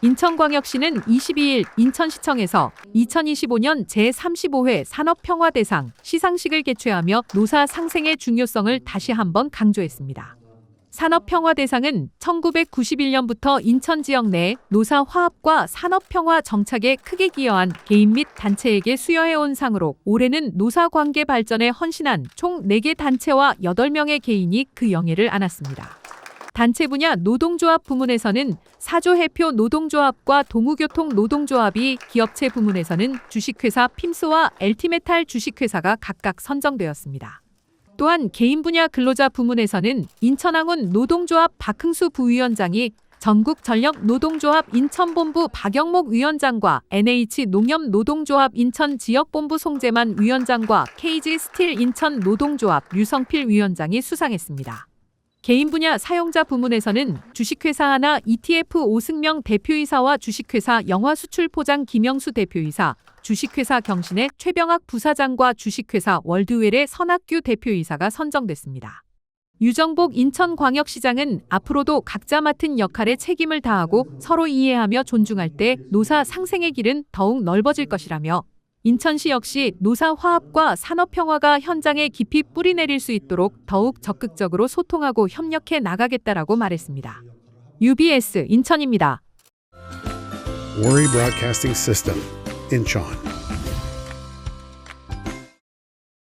인천광역시는 22일 인천시청에서 2025년 제35회 산업평화대상 시상식을 개최하며 노사 상생의 중요성을 다시 한번 강조했습니다. 산업평화대상은 1991년부터 인천 지역 내 노사 화합과 산업평화 정착에 크게 기여한 개인 및 단체에게 수여해온 상으로 올해는 노사 관계 발전에 헌신한 총 4개 단체와 8명의 개인이 그 영예를 안았습니다. 단체 분야 노동조합 부문에서는 사조 해표 노동조합과 동우교통 노동조합이 기업체 부문에서는 주식회사 핌스와 엘티메탈 주식회사가 각각 선정되었습니다. 또한 개인 분야 근로자 부문에서는 인천항운 노동조합 박흥수 부위원장이 전국 전력 노동조합 인천본부 박영목 위원장과 NH 농협 노동조합 인천 지역본부 송재만 위원장과 KG 스틸 인천 노동조합 류성필 위원장이 수상했습니다. 개인 분야 사용자 부문에서는 주식회사 하나 ETF 오승명 대표이사와 주식회사 영화수출포장 김영수 대표이사, 주식회사 경신의 최병학 부사장과 주식회사 월드웰의 선학규 대표이사가 선정됐습니다. 유정복 인천광역시장은 앞으로도 각자 맡은 역할에 책임을 다하고 서로 이해하며 존중할 때 노사 상생의 길은 더욱 넓어질 것이라며 인천시 역시 노사 화합과 산업 평화가 현장에 깊이 뿌리내릴 수 있도록 더욱 적극적으로 소통하고 협력해 나가겠다라고 말했습니다. UBS 인천입니다. Worry Broadcasting System, Incheon.